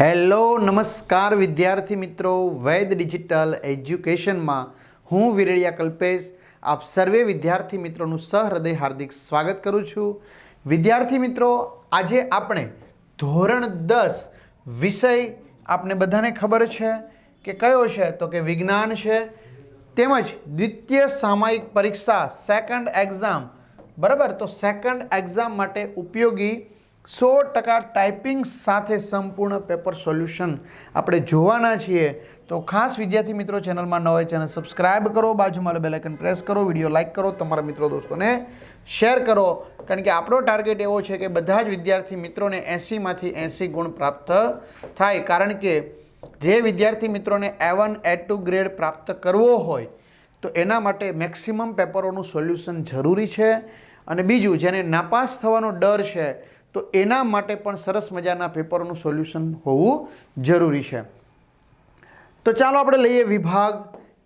Hello, નમસ્કાર વિદ્યાર્થી મિત્રો, વૈદ ડિજિટલ એજ્યુકેશનમાં હું વિરળિયા કલ્પેશ. આપ સર્વે વિદ્યાર્થી મિત્રોનું સહૃદય હાર્દિક સ્વાગત કરું છું. વિદ્યાર્થી મિત્રો, આજે આપણે ધોરણ દસ વિષય આપને બધાને ખબર છે કે કયો છે? તો કે વિજ્ઞાન છે, તેમજ દ્વિતીય સામાયિક પરીક્ષા સેકન્ડ એક્ઝામ બરાબર? તો સેકન્ડ એક્ઝામ માટે ઉપયોગી સો ટકા ટાઈપિંગ સાથે સંપૂર્ણ પેપર સોલ્યુશન આપણે જોવાના છીએ. તો ખાસ વિદ્યાર્થી મિત્રો ચેનલમાં ન હોય ચેનલ સબસ્ક્રાઇબ કરો, બાજુમાં બેલ આઇકન પ્રેસ કરો, વીડિયો લાઇક કરો, તમારા મિત્રો દોસ્તોને શેર કરો. કારણ કે આપણો ટાર્ગેટ એવો છે કે બધા જ વિદ્યાર્થી મિત્રોને એંસીમાંથી એંસી ગુણ પ્રાપ્ત થાય. કારણ કે જે વિદ્યાર્થી મિત્રોને A one A two grade પ્રાપ્ત કરવો હોય, તો એના માટે મેક્સિમમ પેપરોનું સોલ્યુશન જરૂરી છે. અને બીજું, જેને નાપાસ થવાનો ડર છે તો એના માટે પણ સરસ મજાના પેપરોનું સોલ્યુશન હોવું જરૂરી છે. તો ચાલો આપણે લઈએ વિભાગ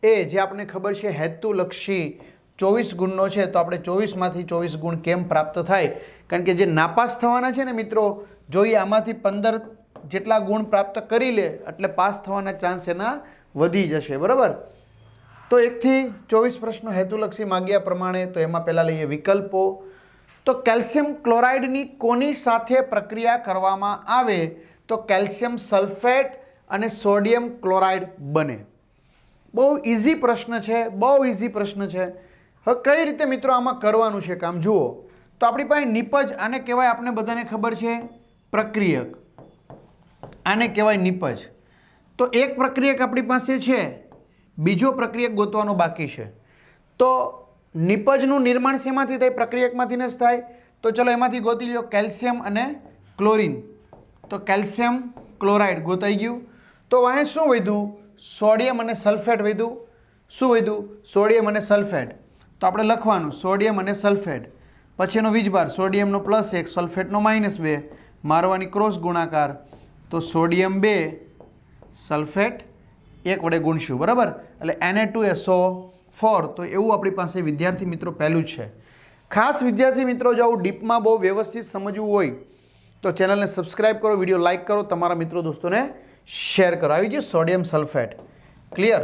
એ, જે આપણને ખબર છે હેતુલક્ષી ચોવીસ ગુણનો છે. તો આપણે ચોવીસમાંથી ચોવીસ ગુણ કેમ પ્રાપ્ત થાય? કારણ કે જે નાપાસ થવાના છે ને મિત્રો જોઈએ આમાંથી પંદર જેટલા ગુણ પ્રાપ્ત કરી લે, એટલે પાસ થવાના ચાન્સ એના વધી જશે, બરાબર? તો એકથી ચોવીસ પ્રશ્નો હેતુલક્ષી માગ્યા પ્રમાણે, તો એમાં પહેલાં લઈએ વિકલ્પો. તો કેલ્શિયમ ક્લોરાઇડની કોની સાથે પ્રક્રિયા કરવામાં આવે તો કેલ્શિયમ સલ્ફેટ અને સોડિયમ ક્લોરાઇડ બને? બહુ ઇઝી પ્રશ્ન છે, બહુ ઇઝી પ્રશ્ન છે. હવે કઈ રીતે મિત્રો આમાં કરવાનું છે કામ? જુઓ, તો આપણી પાસે નિપજ, આને કહેવાય આપણે બધાને ખબર છે, પ્રક્રિયક. આને કહેવાય નિપજ. તો એક પ્રક્રિયક આપણી પાસે છે, બીજો પ્રક્રિયક ગોતવાનો બાકી છે. તો નિપજનું નિર્માણ શેમાંથી થાય? પ્રક્રિયકમાંથી જ થાય? તો ચલો એમાંથી ગોતી લ્યો કેલ્શિયમ અને ક્લોરિન. તો કેલ્શિયમ ક્લોરાઇડ ગોતાઈ ગયું. તો અહીં શું વધ્યું? સોડિયમ અને સલ્ફેટ વધ્યું. શું વધ્યું? સોડિયમ અને સલ્ફેટ. તો આપણે લખવાનું, સોડિયમ અને સલ્ફેટ. પછી એનો વીજભાર, સોડિયમનો પ્લસ એક, સલ્ફેટનો માઇનસ બે. મારવાની ક્રોસ ગુણાકાર. તો સોડિયમ બે, સલ્ફેટ એક વડે ગુણશું, બરાબર? એટલે એને ટુ એસો ફોર, તો એવું આપણી પાસે વિદ્યાર્થી મિત્રો પહેલું છે. ખાસ વિદ્યાર્થી મિત્રો, જો આવું ડીપમાં બહુ વ્યવસ્થિત સમજવું હોય, તો ચેનલને સબસ્ક્રાઈબ કરો, વીડિયો લાઇક કરો, તમારા મિત્રો દોસ્તોને શેર કરો. આવી ગયું સોડિયમ સલ્ફેટ. ક્લિયર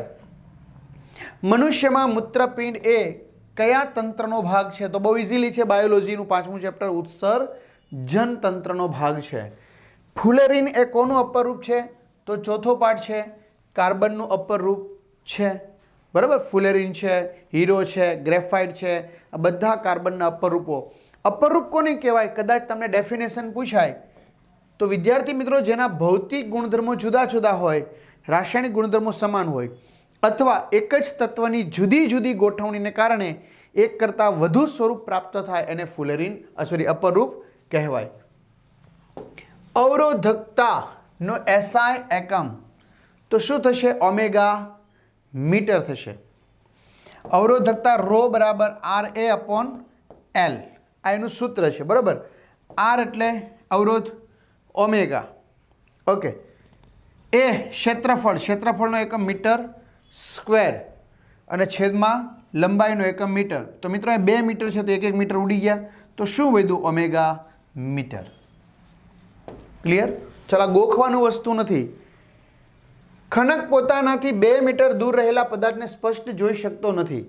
મનુષ્યમાં મૂત્રપિંડ એ કયા તંત્રનો ભાગ છે? તો બહુ ઇઝીલી છે બાયોલોજીનું પાંચમું ચેપ્ટર ઉત્સર્જન તંત્રનો ભાગ છે. ફુલેરિન એ કોનું અપર રૂપ છે? તો ચોથો પાઠ છે, કાર્બનનું અપર રૂપ છે. બરાબર? ફુલેરિન છે, હીરો છે, ગ્રેફાઇટ છે, આ બધા કાર્બનના અપરૂપો. અપરૂપ અપર રૂપ કોને કહેવાય? કદાચ તમને ડેફિનેશન પૂછાય. તો વિદ્યાર્થી મિત્રો, જેના ભૌતિક ગુણધર્મો જુદા જુદા હોય, રાસાયણિક ગુણધર્મો સમાન હોય, અથવા એક જ તત્વની જુદી જુદી ગોઠવણીને કારણે એક કરતાં વધુ સ્વરૂપ પ્રાપ્ત થાય એને ફુલેરિન સોરી અપરૂપ કહેવાય. અવરોધકતાનો એસઆઈ એકમ. તો શું થશે? ઓમેગા મીટર થશે. અવરોધકતા રો બરાબર આર એ અપોન એલ આ એનું સૂત્ર છે, બરાબર? આર એટલે અવરોધ ઓમેગા. ઓકે. એ ક્ષેત્રફળ, ક્ષેત્રફળનો એકમ મીટર સ્ક્વેર અને છેદમાં લંબાઈનો એકમ મીટર. તો મિત્રો, એ બે મીટર છે, તો એક એક મીટર ઉડી ગયા. તો શું વધ્યું? Omega metre. ક્લિયર? ચાલો ગોખવાનું વસ્તુ નથી. ખનક પોતાનાથી બે મીટર દૂર રહેલા પદાર્થને સ્પષ્ટ જોઈ શકતો નથી.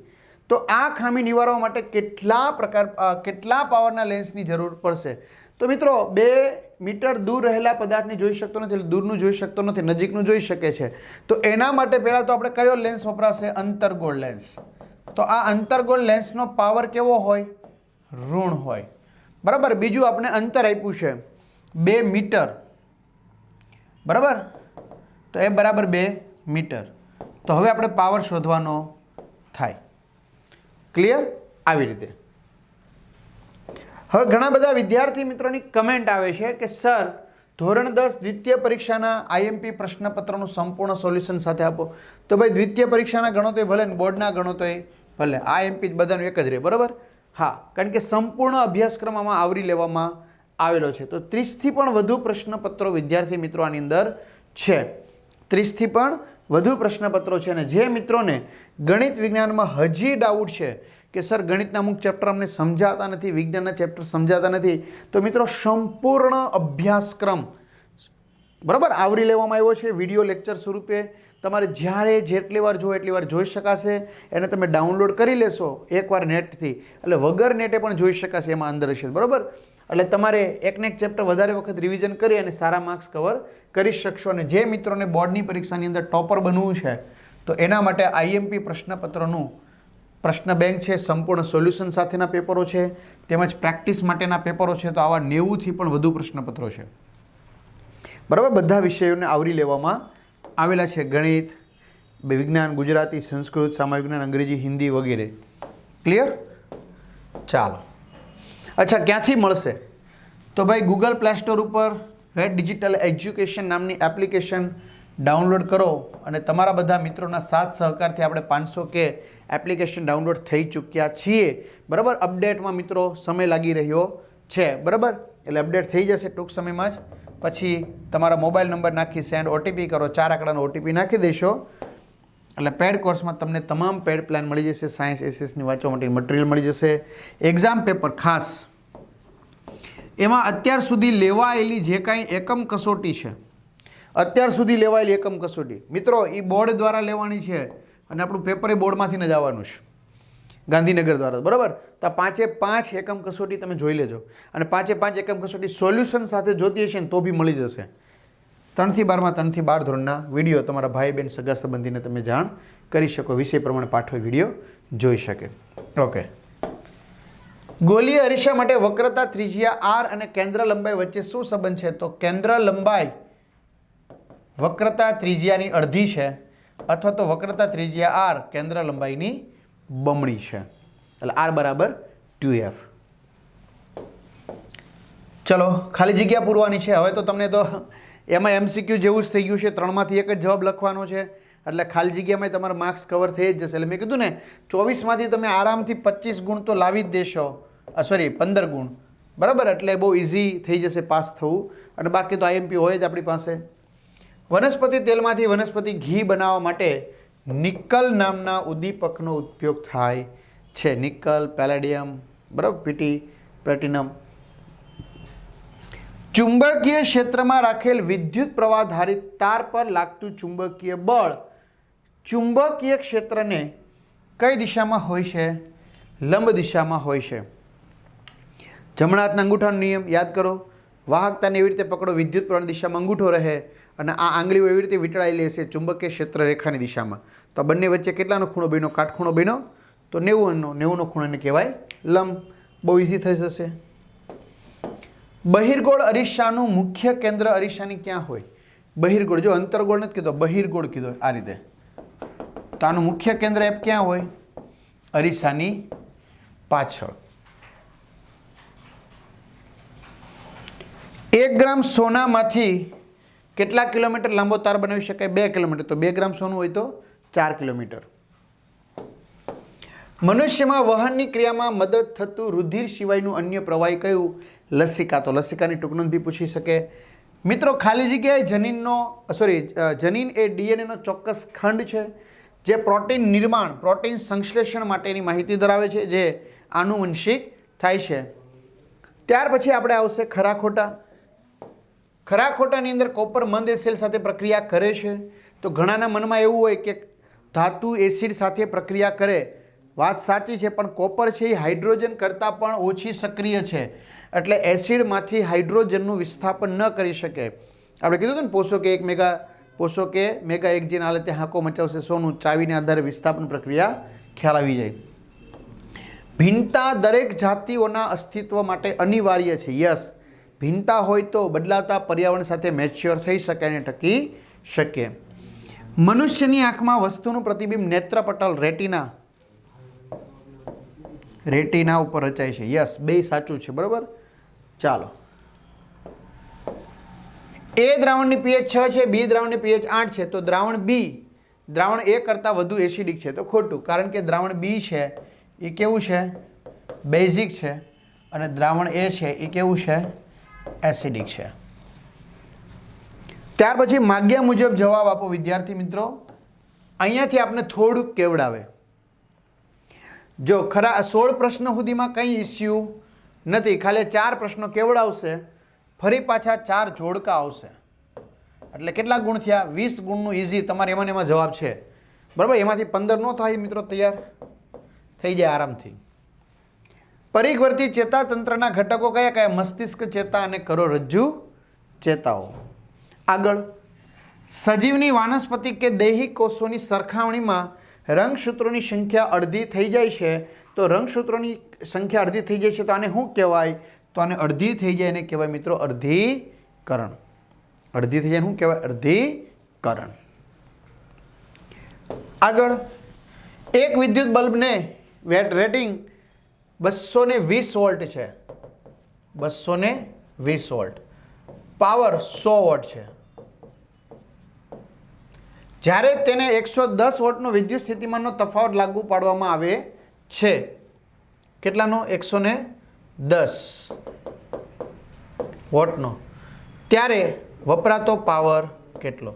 તો આ ખામી નિવારવા માટે કેટલા પ્રકાર કેટલા પાવરના લેન્સની જરૂર પડશે? તો મિત્રો, બે મીટર દૂર રહેલા પદાર્થને જોઈ શકતો નથી દૂરનું જોઈ શકતો નથી, નજીકનું જોઈ શકે છે. તો એના માટે પહેલાં તો આપણે કયો લેન્સ વપરાશે? અંતરગોળ લેન્સ. તો આ અંતરગોળ લેન્સનો પાવર કેવો હોય? ઋણ હોય. બરાબર? બીજું આપણે અંતર આપ્યું છે. બે મીટર. બરાબર? તો એ બરાબર બે મીટર. તો હવે આપણે પાવર શોધવાનો થાય. ક્લિયર આવી રીતે. હવે ઘણા બધા વિદ્યાર્થી મિત્રોની કમેન્ટ આવે છે કે સર ધોરણ દસ દ્વિતીય પરીક્ષાના આઈએમપી પ્રશ્નપત્રનું સંપૂર્ણ સોલ્યુશન સાથે આપો. તો ભાઈ, દ્વિતીય પરીક્ષાના ગણો તો ભલે ને બોર્ડના ગણો તો ભલે આઈએમપી બધાનું એક જ રહે, બરાબર? હા, કારણ કે સંપૂર્ણ અભ્યાસક્રમ આમાં આવરી લેવામાં આવેલો છે. તો ત્રીસથી પણ વધુ પ્રશ્નપત્રો વિદ્યાર્થી મિત્રો આની અંદર છે. ત્રીસથી પણ વધુ પ્રશ્નપત્રો છે અને જે મિત્રોને ગણિત વિજ્ઞાનમાં હજી ડાઉટ છે કે સર ગણિતના અમુક ચેપ્ટર અમને સમજાતા નથી, વિજ્ઞાનના ચેપ્ટર સમજાતા નથી, તો મિત્રો સંપૂર્ણ અભ્યાસક્રમ બરાબર આવરી લેવામાં આવ્યો છે. વીડિયો લેક્ચર સ્વરૂપે તમારે જ્યારે જેટલી વાર જો એટલી વાર જોઈ શકાશે. એને તમે ડાઉનલોડ કરી લેશો એકવાર નેટથી. એટલે વગર નેટે પણ જોઈ શકાશે એમાં અંદર હશે. બરાબર? એટલે તમારે એકને એક ચેપ્ટર વધારે વખત રિવિઝન કરી અને સારા માર્ક્સ કવર કરી શકશો. અને જે મિત્રોને બોર્ડની પરીક્ષાની અંદર ટોપર બનવું છે, તો એના માટે આઈએમપી પ્રશ્નપત્રનું પ્રશ્ન બેંક છે, સંપૂર્ણ સોલ્યુશન સાથેના પેપરો છે, તેમજ પ્રેક્ટિસ માટેના પેપરો છે, તો આવા નેવુંથી પણ વધુ પ્રશ્નપત્રો છે. બરાબર? બધા વિષયોને આવરી લેવામાં આવેલા છે. ગણિત વિજ્ઞાન, ગુજરાતી, સંસ્કૃત, સામાજિક વિજ્ઞાન, અંગ્રેજી, હિન્દી વગેરે. ક્લિયર ચાલો. અચ્છા, ક્યાંથી મળશે? તો ભાઈ ગૂગલ પ્લે સ્ટોર ઉપર વેટ ડિજિટલ એજ્યુકેશન નામની એપ્લિકેશન ડાઉનલોડ કરો અને તમારા બધા મિત્રોના સાથ સહકારથી આપણે પાંચસો કે એપ્લિકેશન ડાઉનલોડ થઈ ચૂક્યા છીએ. બરાબર? અપડેટમાં મિત્રો સમય લાગી રહ્યો છે. બરાબર? એટલે અપડેટ થઈ જશે ટૂંક સમયમાં જ. પછી તમારા મોબાઈલ નંબર નાખી સેન્ડ ઓટીપી કરો. ચાર આંકડાનો ઓટીપી નાખી દેશો. એટલે પેડ કોર્સમાં તમને તમામ પેડ પ્લાન મળી જશે સાયન્સ એસએસની વાંચવા માટે મટીરિયલ મળી જશે. એક્ઝામ પેપર ખાસ. એમાં અત્યાર સુધી લેવાયેલી જે કાંઈ એકમ કસોટી છે, અત્યાર સુધી લેવાયેલી એકમ કસોટી, મિત્રો એ બોર્ડ દ્વારા લેવાની છે અને આપણું પેપર એ બોર્ડમાંથી જ આવવાનું છે. ગાંધીનગર દ્વારા, બરાબર? તો પાંચે પાંચ એકમ કસોટી તમે જોઈ લેજો. અને પાંચે પાંચ એકમ કસોટી સોલ્યુશન સાથે જોતી હશે ને તો બી મળી જશે. ત્રણથી બારમાં, ત્રણથી બાર ધોરણના વીડિયો તમારા ભાઈ બહેન સગા સંબંધીને તમે જાણ કરી શકો. વિષય પ્રમાણે પાઠવે વીડિયો જોઈ શકે. ઓકે ગોલીય અરીસા માટે વક્રતા ત્રિજ્યા આર અને કેન્દ્ર લંબાઈ વચ્ચે શું સંબંધ છે? તો કેન્દ્ર લંબાઈ વક્રતા ત્રિજ્યાની અડધી છે અથવા તો વક્રતા ત્રિજ્યા આર કેન્દ્ર લંબાઈની બમણી છે. એટલે આર બરાબર ટુ એફ. ચલો, ખાલી જગ્યા પૂરવાની છે. હવે તો તમને તો એમાં એમસીક્યુ જેવું જ થઈ ગયું છે. ત્રણમાંથી એક જ જવાબ લખવાનો છે. એટલે ખાલી જગ્યામાં તમારા માર્ક્સ કવર થઈ જ જશે. એટલે મેં કીધું ને, ચોવીસમાંથી તમે આરામથી પચીસ ગુણ તો લાવી જ દેશો. સોરી પંદર ગુણ. બરાબર? એટલે બહુ ઇઝી થઈ જશે પાસ થવું. અને બાકી તો આઈએમપી હોય જ આપણી પાસે. વનસ્પતિ તેલમાંથી વનસ્પતિ ઘી બનાવવા માટે નિકલ નામના ઉદ્દીપકનો ઉપયોગ થાય છે. નિકલ પેલેડિયમ બરાબર? પીટી પ્લેટિનમ ચુંબકીય ક્ષેત્રમાં રાખેલ વિદ્યુત પ્રવાહ ધારિત તાર પર લાગતું ચુંબકીય બળ ચુંબકીય ક્ષેત્રને કઈ દિશામાં હોય છે? લંબ દિશામાં હોય છે. જમણા હાથના અંગૂઠાનો નિયમ યાદ કરો. વાહકતાને એવી રીતે પકડો, વિદ્યુત પ્રવાહની દિશામાં અંગૂઠો રહે અને આ આંગળીઓ એવી રીતે વીંટળાઈ લેશે ચુંબકીય ક્ષેત્ર રેખાની દિશામાં. તો બંને વચ્ચે કેટલાનો ખૂણો બન્યો? કાટખૂણો બન્યો? તો નેવુંનો નેવુંનો ખૂણો એને કહેવાય લંબ. બહુ ઇઝી થઈ જશે. બહિર્ગોળ અરીસાનું મુખ્ય કેન્દ્ર અરીસાની ક્યાં હોય? બહિર્ગોળ, જો અંતર્ગોળ નથી કીધો, બહિર્ગોળ કીધો આ રીતે. તો આનું મુખ્ય કેન્દ્ર એપ ક્યાં હોય? અરીસાની પાછળ. એક ગ્રામ સોનામાંથી કેટલા કિલોમીટર લાંબો તાર બનાવી શકાય? બે કિલોમીટર. તો બે ગ્રામ સોનું હોય તો ચાર કિલોમીટર. મનુષ્યમાં વહનની ક્રિયામાં મદદ થતું રુધિર સિવાયનું અન્ય પ્રવાહી કયું? લસિકા તો લસિકાની ટૂંકનોંધ બી પૂછી શકે. મિત્રો, ખાલી જગ્યાએ જનીનનો સોરી જનીન એ ડીએનએનો ચોક્કસ ખંડ છે, જે પ્રોટીન નિર્માણ, પ્રોટીન સંશ્લેષણ માટેની માહિતી ધરાવે છે, જે આનુવંશિક થાય છે. ત્યાર પછી આપણે આવશે ખરા ખોટા ખરા ખોટાની અંદર કોપર મંદ એસિડ સાથે પ્રક્રિયા કરે છે. તો ઘણાના મનમાં એવું હોય કે ધાતુ એસિડ સાથે પ્રક્રિયા કરે વાત સાચી છે, પણ કોપર છે એ હાઇડ્રોજન કરતાં પણ ઓછી સક્રિય છે. એટલે એસિડમાંથી હાઇડ્રોજનનું વિસ્થાપન ન કરી શકે. આપણે કીધું હતું ને પોષો કે એક મેગા પોષો કે મેગા એક જેના હાલતે હાંકો મચાવશે, સોનું, ચાવીને આધારે વિસ્થાપન પ્રક્રિયા ખ્યાલ આવી જાય. ભિન્નતા દરેક જાતિઓના અસ્તિત્વ માટે અનિવાર્ય છે, યસ. ભિન્નતા હોય તો બદલાતા પર્યાવરણ સાથે મેચ્યોર થઈ શકે અને ટકી શકે. મનુષ્યની આંખમાં વસ્તુનું પ્રતિબિંબ નેત્રપટલ, રેટિના રેટિના ઉપર રચાય છે. યસ, બે સાચું છે, બરાબર? ચાલો. એ દ્રાવણની પીએચ છ છે, બી દ્રાવણની પીએચ આઠ છે. તો દ્રાવણ બી, દ્રાવણ એ કરતાં વધુ એસિડિક છે. તો ખોટું, કારણ કે દ્રાવણ બી છે, એ કેવું છે? બેઝિક છે. અને દ્રાવણ એ છે, એ કેવું છે? એસિડિક છે. ત્યાર પછી માગ્યા મુજબ જવાબ આપો વિદ્યાર્થી મિત્રો. અહીંયાથી આપને થોડુંક કેવડાવે. જો ખરા સોળ પ્રશ્ન સુધીમાં કંઈ ઇસ્યુ નથી, ખાલી ચાર પ્રશ્નો કેવડાવશે, ફરી પાછા ચાર જોડકા આવશે. એટલે કેટલા ગુણ થયા? વીસ ગુણનું ઇઝી તમારે એમાં એમાં જવાબ છે. બરાબર? એમાંથી પંદર ન થાય મિત્રો તૈયાર? થઈ જાય આરામથી. પરિઘવર્તી ચેતાતંત્રના ઘટકો કયા કયા? મસ્તિષ્ક ચેતા અને કરોરજ્જુ ચેતાઓ. આગળ. સજીવની વાનસ્પતિક કે દૈહિક કોષોની સરખામણીમાં રંગસૂત્રોની સંખ્યા અડધી થઈ જાય છે, તો રંગસૂત્રોની સંખ્યા અડધી થઈ જાય છે, તો આને શું કહેવાય? તો આને અડધી થઈ જાય એને કહેવાય મિત્રો અર્ધીકરણ. અડધી થઈ જાય શું કહેવાય? અર્ધીકરણ. આગળ, એક વિદ્યુત બલ્બને વેટ રેટિંગ બસો ને વીસ વોલ્ટ છે. બસો ને વીસ વોલ્ટ. પાવર સો વોટ છે. જ્યારે તેને એકસો દસ વોટનો વિદ્યુત સ્થિતિમાનનો તફાવત લાગુ પાડવામાં આવે છે. કેટલાનો? એકસો ને દસ વોટનો. ત્યારે વપરાતો પાવર કેટલો?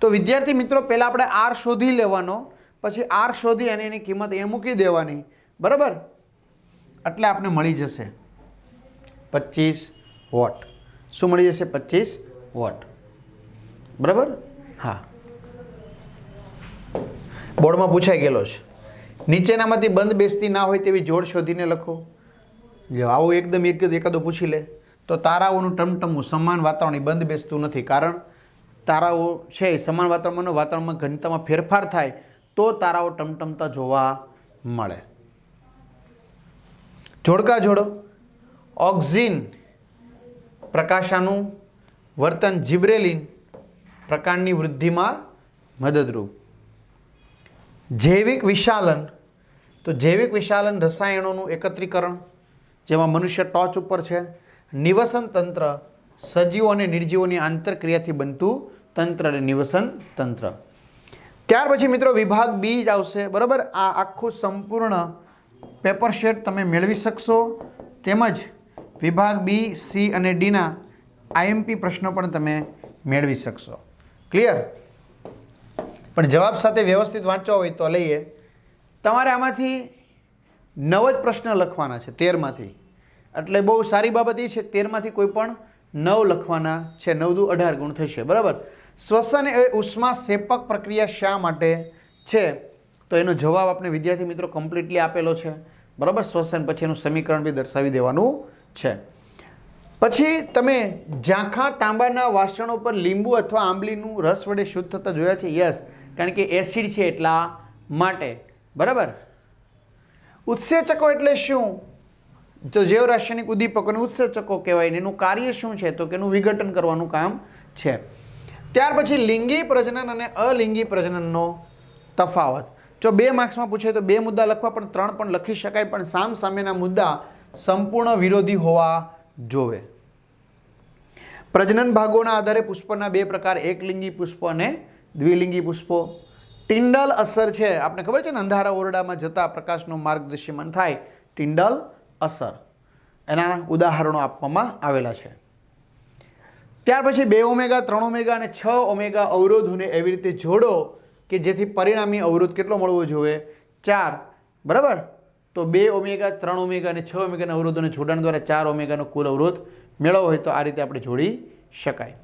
તો વિદ્યાર્થી મિત્રો, પહેલાં આપણે આર શોધી લેવાનો, પછી આર શોધી અને એની કિંમત એ મૂકી દેવાની. બરાબર? એટલે આપણે મળી જશે પચીસ વોટ. શું મળી જશે? પચીસ વોટ. બરાબર? હા. બોર્ડમાં પૂછાઈ ગયેલો છે, નીચેનામાંથી બંધ બેસતી ના હોય તેવી જોડ શોધીને લખો. જો આવું એકદમ એક એકાદો પૂછી લે, તો તારાઓનું ટમટમવું સમાન વાતાવરણ બંધ બેસતું નથી. કારણ તારાઓ છે સમાન વાતાવરણમાં વાતાવરણમાં ઘનતામાં ફેરફાર થાય, તો તારાઓ ટમટમતા જોવા મળે. જોડકા જોડો, ઓક્ઝિન પ્રકાશાનું વર્તન જીબ્રેલિન પ્રકારની વૃદ્ધિમાં મદદરૂપ. જૈવિક વિશાલન. તો જૈવિક વિશાલન રસાયણોનું એકત્રીકરણ, જેમાં મનુષ્ય ટોચ ઉપર છે, નિવસન તંત્ર, સજીવો અને નિર્જીવોની આંતરક્રિયાથી બનતું તંત્ર અને નિવસન તંત્ર. ત્યાર પછી મિત્રો વિભાગ બી જ આવશે, બરાબર? આ આખું સંપૂર્ણ પેપર શેટ તમે મેળવી શકશો. તેમજ વિભાગ બી, સી અને ડીના આઈએમપી પ્રશ્નો પણ તમે મેળવી શકશો. ક્લિયર પણ જવાબ સાથે વ્યવસ્થિત વાંચવા હોય તો લઈએ. તમારે આમાંથી નવ જ પ્રશ્ન લખવાના છે તેરમાંથી. એટલે બહુ સારી બાબત એ છે, તેરમાંથી કોઈ પણ નવ લખવાના છે, નવ દુ અઢાર ગુણ થશે. બરાબર? શ્વસન એ ઉષ્મા સેપક પ્રક્રિયા શા માટે છે? તો એનો જવાબ આપણે વિદ્યાર્થી મિત્રો કમ્પ્લીટલી આપેલો છે. બરાબર? શ્વસન પછી એનું સમીકરણ બી દર્શાવી દેવાનું છે. પછી તમે ઝાંખા, તાંબાના વાસણો પર લીંબુ અથવા આંબલીનું રસ વડે શુદ્ધ થતા જોયા છે? યસ કારણ કે એસિડ છે એટલા માટે. બરાબર? ઉત્સેચકો એટલે શું? તો જૈવ રાસાયણિક ઉદ્દીપકોને ઉત્સેચકો કહેવાય ને એનું કાર્ય શું છે? તો કે એનું વિઘટન કરવાનું કામ છે. ત્યાર પછી લિંગી પ્રજનન અને અલિંગી પ્રજનનનો તફાવત. જો બે માર્ક્સમાં પૂછે તો બે મુદ્દા લખવા પણ ત્રણ પણ લખી શકાય, પણ સામ સામેના મુદ્દા સંપૂર્ણ વિરોધી હોવા જોવે. પ્રજનન ભાગોના આધારે પુષ્પના બે પ્રકાર એકલિંગી પુષ્પ અને દ્વિલિંગી પુષ્પો. ટિંડલ અસર છે. આપણે ખબર છે ને, અંધારા ઓરડામાં જતા પ્રકાશનો માર્ગ થાય ટિંડલ અસર. એના ઉદાહરણો આપવામાં આવેલા છે. ત્યાર પછી બે ઓમેગા, ત્રણ ઓમેગા અને છ ઓમેગા અવરોધોને એવી રીતે જોડો કે જેથી પરિણામી અવરોધ કેટલો મળવો જોઈએ? ચાર. બરાબર? તો બે ઓમેગા, ત્રણ ઓમેગા અને છ ઓમેગાના અવરોધોને જોડાણ દ્વારા ચાર ઓમેગાનો કુલ અવરોધ મેળવવો હોય તો આ રીતે આપણે જોડી શકાય.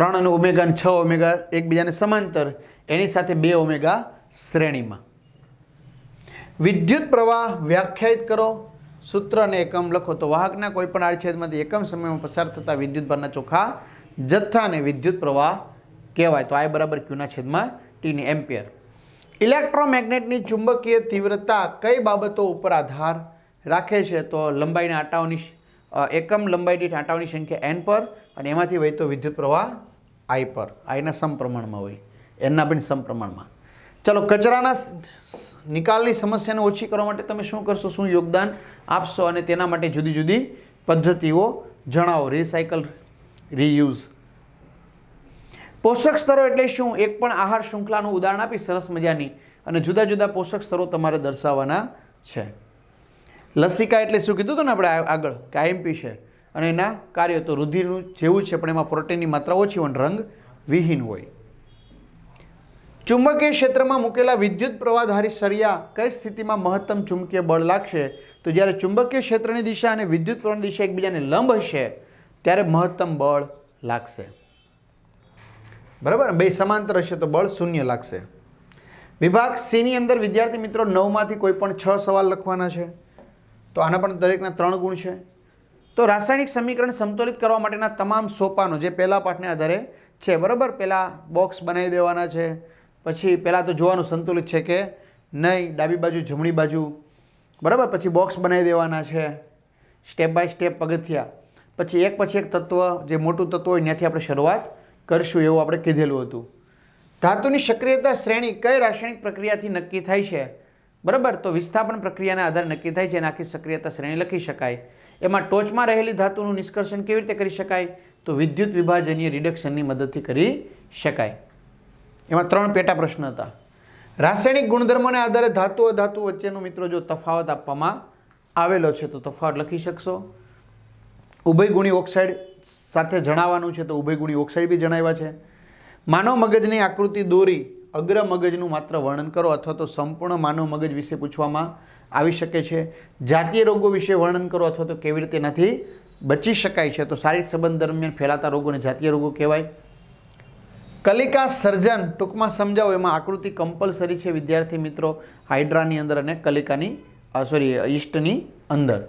ત્રણ અને ઓમેગા અને છ ઓમેગા એકબીજાને સમાંતર, એની સાથે બે ઓમેગા શ્રેણીમાં. વિદ્યુત પ્રવાહ વ્યાખ્યાયિત કરો. સૂત્ર અને એકમ લખો તો વાહકના કોઈપણ આડછેદમાંથી એકમ સમયમાં પસાર થતા વિદ્યુતભારના ચોખ્ખા જથ્થાને વિદ્યુત પ્રવાહ કહેવાય. તો આઈ બરાબર ક્યુના છેદમાં ટીની એમ્પિયર. ઇલેક્ટ્રોમેગ્નેટની ચુંબકીય તીવ્રતા કઈ બાબતો ઉપર આધાર રાખે છે? તો લંબાઈના આટાઓની એકમ લંબાઈ દીઠ આટાઓની સંખ્યા એન પર અને એમાંથી વહેતો વિદ્યુત પ્રવાહ આઈ પર, આઈના સમપ્રમાણમાં હોય એનના પણ સમપ્રમાણમાં. ચલો, કચરાના નિકાલની સમસ્યાને ઓછી કરવા માટે તમે શું કરશો? શું યોગદાન આપશો? અને તેના માટે જુદી જુદી પદ્ધતિઓ જણાવો. રિસાયકલ રીયુઝ પોષક સ્તરો એટલે શું? એક પણ આહાર શૃંખલાનું ઉદાહરણ આપી, સરસ મજાની. અને જુદા જુદા પોષક સ્તરો તમારે દર્શાવવાના છે. લસિકા એટલે શું કીધું હતું ને આપણે આગળ? કે આઈએમપી છે. અને એના કાર્યો તો રુધિરનું જેવું છે, પણ એમાં પ્રોટીનની માત્રા ઓછી હોય રંગ વિહીન હોય. ચુંબકીય ક્ષેત્રમાં મૂકેલા વિદ્યુત પ્રવાહધારી સરિયા કઈ સ્થિતિમાં મહત્તમ ચુંબકીય બળ લાગશે? તો જ્યારે ચુંબકીય ક્ષેત્રની દિશા અને વિદ્યુત પ્રવાહની દિશા એકબીજાને લંબ હશે, ત્યારે મહત્તમ બળ લાગશે. બરાબર? બે સમાંતર હશે તો બળ શૂન્ય લાગશે. વિભાગ સીની અંદર વિદ્યાર્થી મિત્રો નવમાંથી કોઈ પણ છ સવાલ લખવાના છે. તો આના પણ દરેકના ત્રણ ગુણ છે. તો રાસાયણિક સમીકરણ સંતુલિત કરવા માટેના તમામ સોપાનો જે પહેલા પાઠને આધારે છે, બરાબર? પહેલાં બોક્સ બનાવી દેવાના છે, પછી પહેલાં તો જોવાનું સંતુલિત છે કે નહીં, ડાબી બાજુ, જમણી બાજુ, બરાબર? પછી બોક્સ બનાવી દેવાના છે સ્ટેપ બાય સ્ટેપ પગથિયા. પછી એક પછી એક તત્વ, જે મોટું તત્વ હોય ત્યાંથી આપણે શરૂઆત કરશું એવું આપણે કીધેલું હતું. ધાતુની સક્રિયતા શ્રેણી કઈ રાસાયણિક પ્રક્રિયાથી નક્કી થાય છે? બરાબર? તો વિસ્થાપન પ્રક્રિયાના આધારે નક્કી થાય છે અને આખી સક્રિયતા શ્રેણી લખી શકાય. એમાં ટોચમાં રહેલી ધાતુનું નિષ્કર્ષણ કેવી રીતે કરી શકાય? તો વિદ્યુત વિભાજનીય રિડક્શનની મદદથી કરી શકાય. એમાં ત્રણ પેટા પ્રશ્ન હતા. રાસાયણિક ગુણધર્મોને આધારે ધાતુ અધાતુ વચ્ચેનો મિત્રો જો તફાવત આપવામાં આવેલો છે તો તફાવત લખી શકશો. ઉભયગુણી ઓક્સાઇડ સાથે જણાવવાનું છે તો ઉભયગુણી ઓક્સાઇડ બી જણાવ્યા છે. માનવ મગજની આકૃતિ દોરી અગ્ર મગજનું માત્ર વર્ણન કરો અથવા તો સંપૂર્ણ માનવ મગજ વિશે પૂછવામાં આવી શકે છે. જાતીય રોગો વિશે વર્ણન કરો અથવા તો કેવી રીતે એનાથી બચી શકાય છે. તો શારીરિક સંબંધ દરમિયાન ફેલાતા રોગોને જાતીય રોગો કહેવાય. કલિકા સર્જન ટૂંકમાં સમજાવો, એમાં આકૃતિ કમ્પલસરી છે, વિદ્યાર્થી મિત્રો. હાઇડ્રાની અંદર અને કલિકાની સોરી ઈસ્ટની અંદર.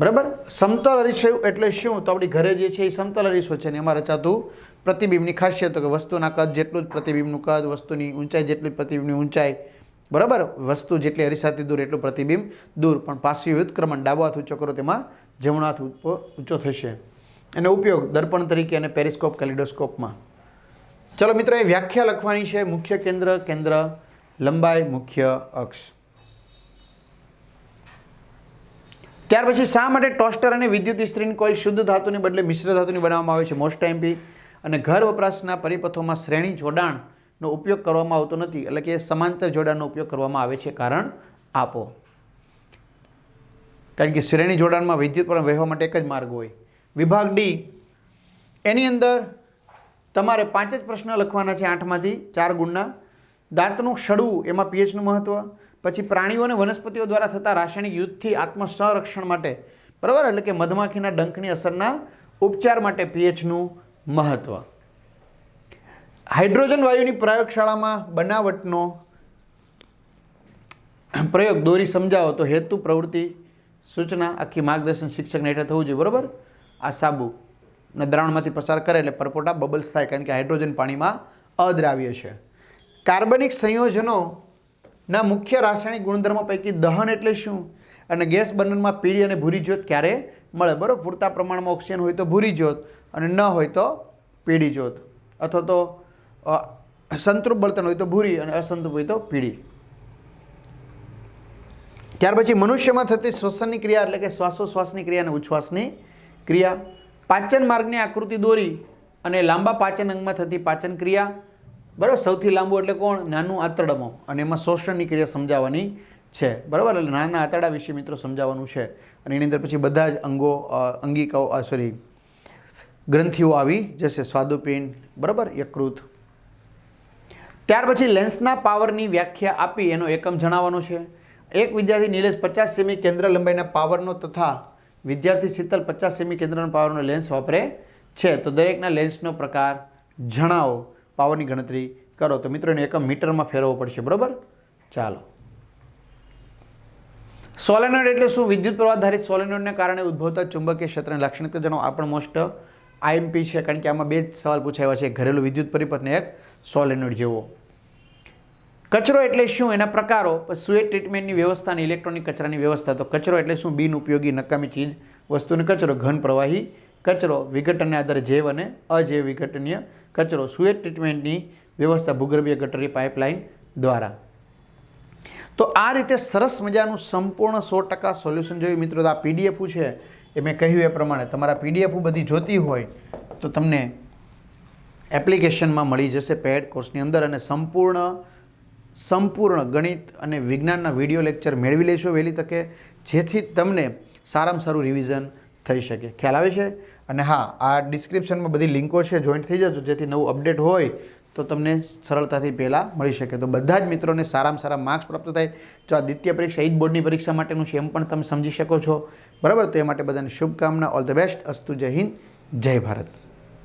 બરાબર? સમતલ અરીસો એટલે શું? તો આપણી ઘરે જે છે એ સમતલ અરીસો છે ને એમાં રચાતું પ્રતિબિંબની ખાસિયત. તો કે વસ્તુના કદ જેટલું જ પ્રતિબિંબનું કદ, વસ્તુની ઊંચાઈ જેટલી પ્રતિબિંબની ઊંચાઈ બરાબર? વસ્તુ જેટલી અરીસાથી દૂર, એટલું પ્રતિબિંબ દૂર. પણ પાસી વ્યુત્ક્રમણ ડાબો હાથ ઊંચો કરો, તેમાં જમણો હાથ ઊંચો થશે. એનો ઉપયોગ દર્પણ તરીકે અને પેરિસ્કોપ, કેલિડોસ્કોપમાં. ચલો મિત્રો, એ વ્યાખ્યા લખવાની છે. મુખ્ય કેન્દ્ર કેન્દ્ર, લંબાઈ, મુખ્ય અક્ષ. ત્યાર પછી શા માટે ટોસ્ટર અને વિદ્યુત ઇસ્ત્રીની કોઇલ શુદ્ધ ધાતુને બદલે મિશ્ર ધાતુની બનાવવામાં આવે છે? મોસ્ટ એમપી અને ઘર વપરાશના પરિપથોમાં શ્રેણી જોડાણનો ઉપયોગ કરવામાં આવતો નથી, એટલે કે સમાંતર જોડાણનો ઉપયોગ કરવામાં આવે છે. કારણ આપો. કારણ કે શ્રેણી જોડાણમાં વિદ્યુત પણ વહેવા માટે એક જ માર્ગ હોય. વિભાગ ડી એની અંદર તમારે પાંચ જ પ્રશ્ન લખવાના છે આઠમાંથી ચાર ગુણના. દાંતનું સડવું એમાં પીએચનું મહત્ત્વ પછી પ્રાણીઓ અને વનસ્પતિઓ દ્વારા થતા રાસાયણિક યુદ્ધથી આત્મસંરક્ષણ માટે. બરાબર? એટલે કે મધમાખીના ડંખની અસરના ઉપચાર માટે પીએચનું મહત્ત્વ હાઇડ્રોજન વાયુની પ્રયોગશાળામાં બનાવટનો પ્રયોગ દોરી સમજાવો તો હેતુ, પ્રવૃત્તિ, સૂચના, આખી માર્ગદર્શન શિક્ષકને હેઠળ થવું જોઈએ, બરાબર? આ સાબુ ને દ્રાવણમાંથી પસાર કરે એટલે પરપોટા બબલ્સ થાય, કારણ કે હાઇડ્રોજન પાણીમાં અદ્રાવ્ય છે. કાર્બનિક સંયોજનોના મુખ્ય રાસાયણિક ગુણધર્મો પૈકી દહન એટલે શું? અને ગેસ બંધનમાં પીળી અને ભૂરી જ્યોત ક્યારે મળે? બરાબર? પૂરતા પ્રમાણમાં ઓક્સિજન હોય તો ભૂરી જ્યોત અને ન હોય તો પીળી જ્યોત. અથવા તો સંતૃપ બળતણ હોય તો ભૂરી અને અસંતૃપ હોય તો પીળી. ત્યાર પછી મનુષ્યમાં થતી શ્વસનની ક્રિયા એટલે કે શ્વાસોશ્વાસની ક્રિયા અને ઉચ્છ્વાસની ક્રિયા. પાચન માર્ગની આકૃતિ દોરી અને લાંબા પાચન અંગમાં થતી પાચન ક્રિયા. બરાબર? સૌથી લાંબુ એટલે કોણ? નાનું આંતરડમો. અને એમાં શોષણની ક્રિયા સમજાવવાની છે. બરાબર? એટલે નાના આંતરડા વિશે મિત્રો સમજાવવાનું છે. અને એની અંદર પછી બધા જ અંગો અંગિકાઓ સોરી ગ્રંથિઓ આવી જશે. સ્વાદુપિંડ. બરાબર? યકૃત. ત્યાર પછી લેન્સના પાવરની વ્યાખ્યા આપી, એનો એકમ જણાવવાનો છે. એક વિદ્યાર્થી નિલેશ પચાસ સેમી કેન્દ્ર લંબાઈના પાવરનો તથા વિદ્યાર્થી શીતલ પચાસ સેમી કેન્દ્રના પાવરનો લેન્સ વાપરે છે. તો દરેકના લેન્સનો પ્રકાર જણાવો, પાવરની ગણતરી કરો. તો મિત્રોને એકમ મીટરમાં ફેરવવો પડશે, બરાબર? ચાલો. સોલેનોઇડ એટલે શું? વિદ્યુત પ્રવાહ આધારિત સોલેનોઇડને કારણે ઉદ્ભવતા ચુંબકીય ક્ષેત્રની લાક્ષણિકતા જણાવો. આ પણ મોસ્ટ આઈએમપી છે, કારણ કે આમાં બે જ સવાલ પૂછાયા છે. ઘરેલું વિદ્યુત પરિપથ ને એક સોલેનોઇડ જેવો. કચરો એટલે શું? એના પ્રકારો. સુએટ ટ્રીટમેન્ટની વ્યવસ્થા અને ઇલેક્ટ્રોનિક કચરાની વ્યવસ્થા. તો કચરો એટલે શું? બિન ઉપયોગી, નકામી ચીજ વસ્તુને કચરો. ઘન પ્રવાહી કચરો, વિઘટનને આધારે જૈવ અને અજૈવ વિઘટનીય કચરો. સુએટ ટ્રીટમેન્ટની વ્યવસ્થા ભૂગર્ભીય ગટરી પાઇપલાઇન દ્વારા. તો આ રીતે સરસ મજાનું સંપૂર્ણ સો ટકા સોલ્યુશન જોયું મિત્રો આ પીડીએફ છે, એ મેં કહ્યું એ પ્રમાણે. તમારા પીડીએફ બધી જોતી હોય તો તમને એપ્લિકેશનમાં મળી જશે પેડ કોર્સની અંદર અને સંપૂર્ણ સંપૂર્ણ ગણિત અને વિજ્ઞાનના વીડિયો લેક્ચર મેળવી લેશો વહેલી તકે, જેથી તમને સારામાં સારું રિવિઝન થઈ શકે. ખ્યાલ આવે છે? અને હા, આ ડિસ્ક્રિપ્શનમાં બધી લિંકો છે જોઈન્ટ થઈ જજો. જેથી નવું અપડેટ હોય તો તમને સરળતાથી પહેલાં મળી શકે. તો બધા જ મિત્રોને સારામાં સારા માર્ક્સ પ્રાપ્ત થાય. જો આ દ્વિતીય પરીક્ષા ઈદ બોર્ડની પરીક્ષા માટેનું છે એમ પણ તમે સમજી શકો છો. બરાબર? તો એ માટે બધાને શુભકામના. ઓલ ધ બેસ્ટ અસ્તુ જય હિન્દ. જય ભારત.